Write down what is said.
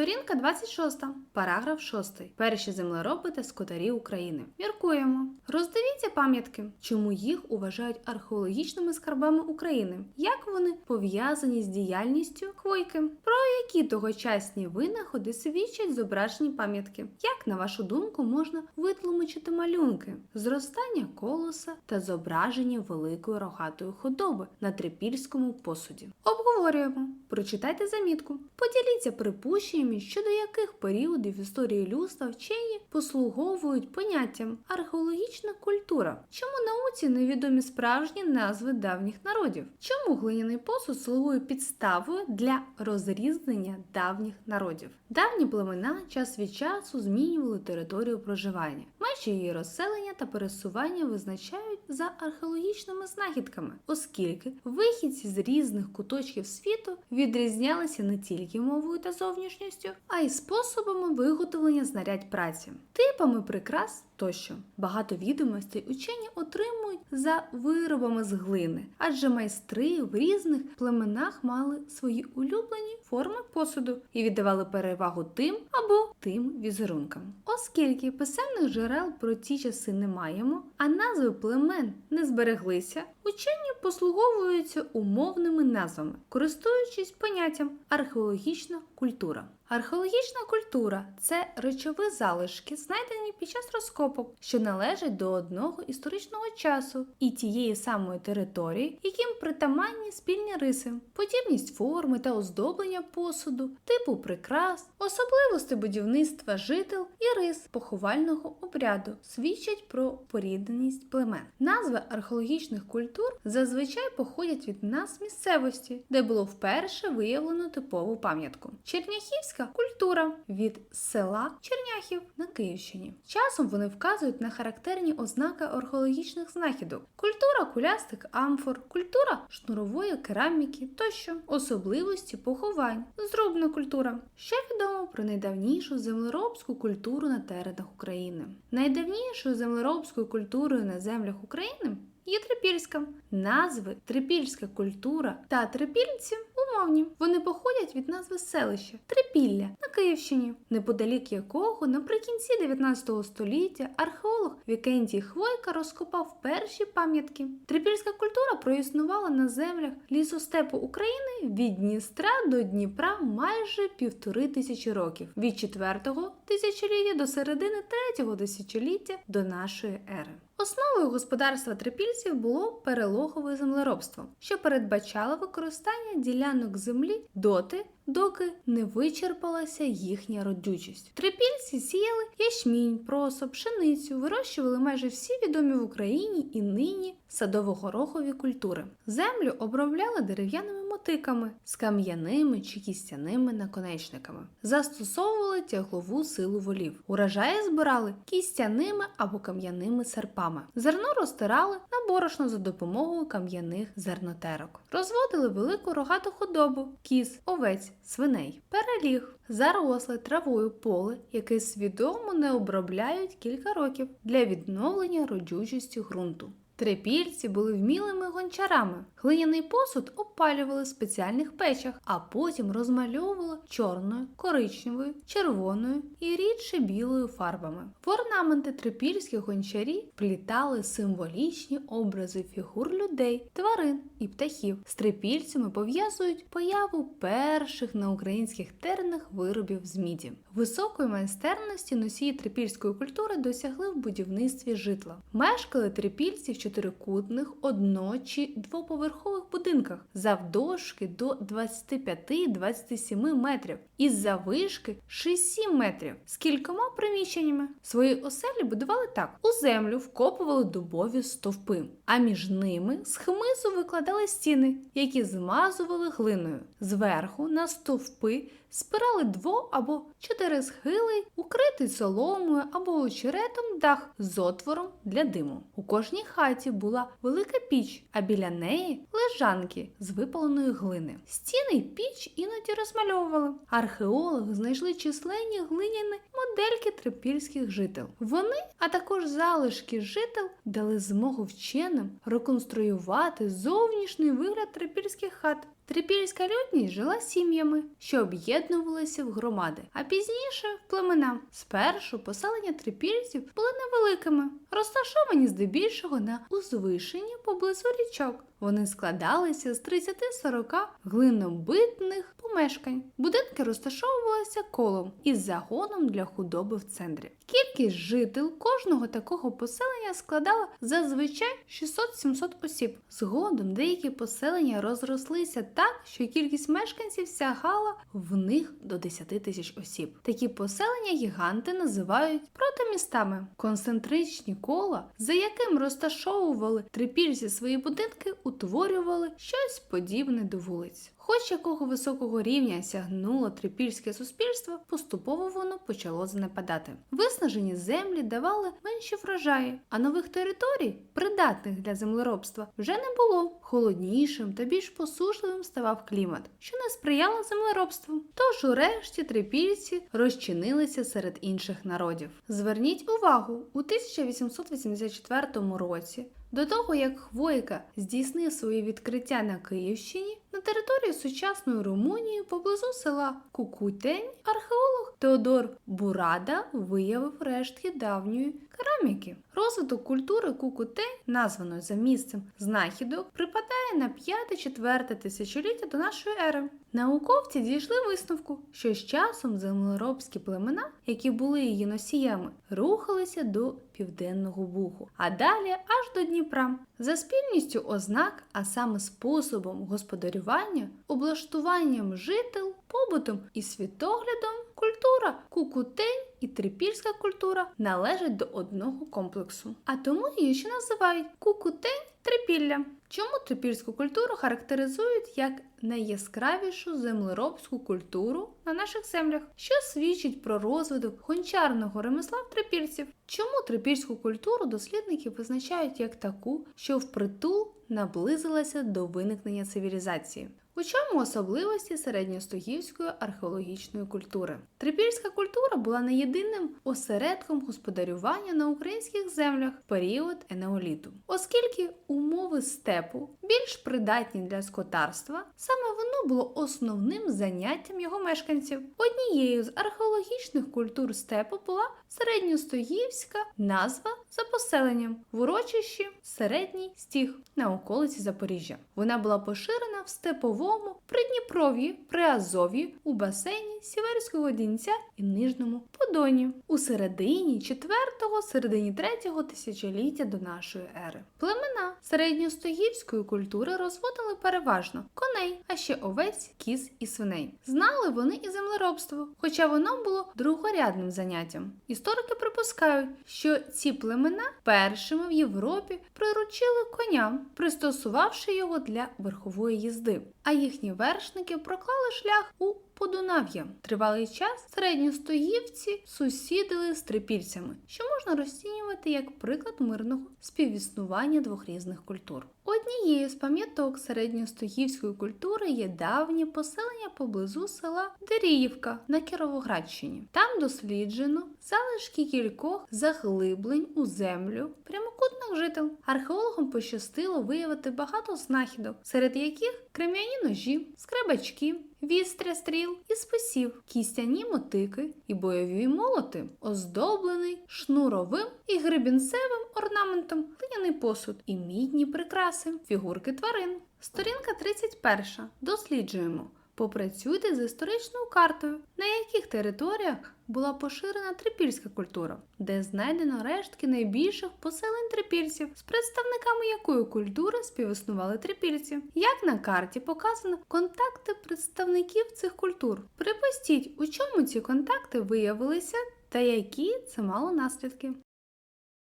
Сторінка 26, параграф 6. Перші землероби та скотарі України. Міркуємо. Роздивіться пам'ятки, чому їх вважають археологічними скарбами України, як вони пов'язані з діяльністю хвойки, про які тогочасні винаходи свідчать зображені пам'ятки. Як, на вашу думку, можна витлумачити малюнки, зростання колоса та зображення великої рогатої худоби на трипільському посуді? Обговорюємо. Прочитайте замітку. Поділіться припущеннями, щодо яких періодів історії людства вчені послуговують поняттям археологічна культура. Чому науці невідомі справжні назви давніх народів? Чому глиняний посуд слугує підставою для розрізнення давніх народів? Давні племена час від часу змінювали територію проживання. Межі її розселення та пересування визначають за археологічними знахідками, оскільки вихідці з різних куточків світу відрізнялися не тільки мовою та зовнішністю, а й способами виготовлення знарядь праці, типами прикрас тощо. Багато відомостей учені отримують за виробами з глини, адже майстри в різних племенах мали свої улюблені форми посуду і віддавали перевагу тим або тим візерункам. Оскільки писемних джерел про ті часи не маємо, а назви племен не збереглися, учені послуговуються умовними назвами, користуючись поняттям археологічна культура. Археологічна культура це речові залишки, знайдені під час розкопок, що належать до одного історичного часу і тієї самої території, яким притаманні спільні риси, подібність форми та оздоблення посуду, типу прикрас, особливості будівництва жител і рис поховального обряду свідчать про порідненість племен. Назви археологічних культур зазвичай походять від нас місцевості, де було вперше виявлено типову пам'ятку. Черняхівська культура від села Черняхів на Київщині. Часом вони вказують на характерні ознаки археологічних знахідок: культура кулястих амфор, культура шнурової кераміки тощо, особливості поховань, зрубна культура. Що відомо про найдавнішу землеробську культуру на теренах України. Найдавнішою землеробською культурою на землях України є трипільська. Назви трипільська культура та трипільці умовні. Вони походять від назви селища Трипілля на Київщині, неподалік якого наприкінці 19 століття археолог Вікентій Хвойка розкопав перші пам'ятки. Трипільська культура проіснувала на землях лісостепу України від Дністра до Дніпра майже півтори тисячі років, від 4-го тисячоліття до середини 3-го тисячоліття до нашої ери. Основою господарства трипільців було перелогове землеробство, що передбачало використання ділянок землі доти, доки не вичерпалася їхня родючість. Трипільці сіяли ячмінь, просо, пшеницю, вирощували майже всі відомі в Україні і нині садово-горохові культури. Землю обробляли дерев'яними мотиками з кам'яними чи кістяними наконечниками. Застосовували тяглову силу волів. Урожаї збирали кістяними або кам'яними серпами. Зерно розтирали на борошно за допомогою кам'яних зернотерок. Розводили велику рогату худобу, кіз, овець, свиней. Переліг заросле травою поле, яке свідомо не обробляють кілька років для відновлення родючості ґрунту. Трипільці були вмілими гончарами. Глиняний посуд опалювали в спеціальних печах, а потім розмальовували чорною, коричневою, червоною і рідше білою фарбами. В орнаменти трипільських гончарі плітали символічні образи фігур людей, тварин і птахів. З трипільцями пов'язують появу перших на українських теренах виробів з міді. Високої майстерності носії трипільської культури досягли в будівництві житла. Мешкали трипільці в чотирикутних, одно чи двоповерхових будинках завдовжки до 25-27 метрів із завишки 6-7 метрів з кількома приміщеннями. Свої оселі будували так: у землю вкопували дубові стовпи, а між ними з хмизу викладали стіни, які змазували глиною. Зверху на стовпи спирали дво або чотири схили, укритий соломою або очеретом дах з отвором для диму. У кожній хаті була велика піч, а біля неї лежанки з випаленої глини. Стіни й піч іноді розмальовували. Археологи знайшли численні глиняні модельки трипільських жител. Вони, а також залишки жител, дали змогу вченим реконструювати зовнішній вигляд трипільських хат. Трипільська людність жила сім'ями, що об'єднувалися в громади, а пізніше в племена. Спершу поселення трипільців були невеликими, розташовані здебільшого на узвишенні поблизу річок. Вони складалися з 30-40 глинобитних помешкань. Будинки розташовувалися колом із загоном для худоби в центрі. Кількість жител кожного такого поселення складала зазвичай 600-700 осіб. Згодом деякі поселення розрослися так, що кількість мешканців сягала в них до 10 тисяч осіб. Такі поселення гіганти називають протомістами. Концентричні кола, за яким розташовували трипільці свої будинки, утворювали щось подібне до вулиць. Хоч якого високого рівня сягнуло трипільське суспільство, поступово воно почало занепадати. Виснажені землі давали менші врожаї, а нових територій, придатних для землеробства, вже не було. Холоднішим та більш посушливим ставав клімат, що не сприяло землеробству. Тож урешті трипільці розчинилися серед інших народів. Зверніть увагу, у 1884 році до того, як Хвойка здійснив свої відкриття на Київщині, на території сучасної Румунії поблизу села Кукутень археолог Теодор Бурада виявив рештки давньої кераміки. Розвиток культури Кукутень, названої за місцем знахідок, припадає на 5-4 тисячоліття до нашої ери. Науковці дійшли висновку, що з часом землеробські племена, які були її носіями, рухалися до південного буху, а далі аж до Дніпра. За спільністю ознак, а саме способом господарювання, облаштуванням жител, побутом і світоглядом, культура кукутень і трипільська культура належать до одного комплексу. А тому її ще називають кукутень трипілля. Чому трипільську культуру характеризують як найяскравішу землеробську культуру на наших землях, що свідчить про розвиток гончарного ремесла в трипільців? Чому трипільську культуру дослідники визначають як таку, що впритул наблизилася до виникнення цивілізації? У чому особливості середньостогівської археологічної культури? Трипільська культура була не єдиним осередком господарювання на українських землях в період енеоліту, оскільки умови степу більш придатні для скотарства, саме воно було основним заняттям його мешканців. Однією з археологічних культур степу була середньостогівська назва за поселенням в урочищі Середній Стіг на околиці Запоріжжя. Вона була поширена в степовому Придніпров'ї, Приазов'ї, у басейні Сіверського Дінця і Нижньому Подоні у середині 4-го, середині 3-го тисячоліття до нашої ери. Племена середньостогівської культури розводили переважно коней, а ще овець, кіз і свиней. Знали вони і землеробство, хоча воно було другорядним заняттям. Історики припускають, що ці племена першими в Європі приручили коням, пристосувавши його для верхової їзди, а їхні вершники проклали шлях у Подунав'я. Тривалий час середньостоївці сусідили з трипільцями, що можна розцінювати як приклад мирного співіснування двох різних культур. Однією з пам'яток середньостоївської культури є давнє поселення поблизу села Деріївка на Кіровоградщині. Там досліджено залишки кількох заглиблень у землю прямокутних жител. Археологам пощастило виявити багато знахідок, серед яких крем'яні ножі, скребачки, вістря стріл і списів, кістяні мотики і бойові молоти, оздоблений шнуровим і гребінцевим орнаментом, глиняний посуд і мідні прикраси, фігурки тварин. Сторінка 31. Досліджуємо. Попрацюйте з історичною картою, на яких територіях була поширена трипільська культура, де знайдено рештки найбільших поселень трипільців, з представниками якої культури співіснували трипільці. Як на карті показано контакти представників цих культур. Припустіть, у чому ці контакти виявилися та які це мало наслідки.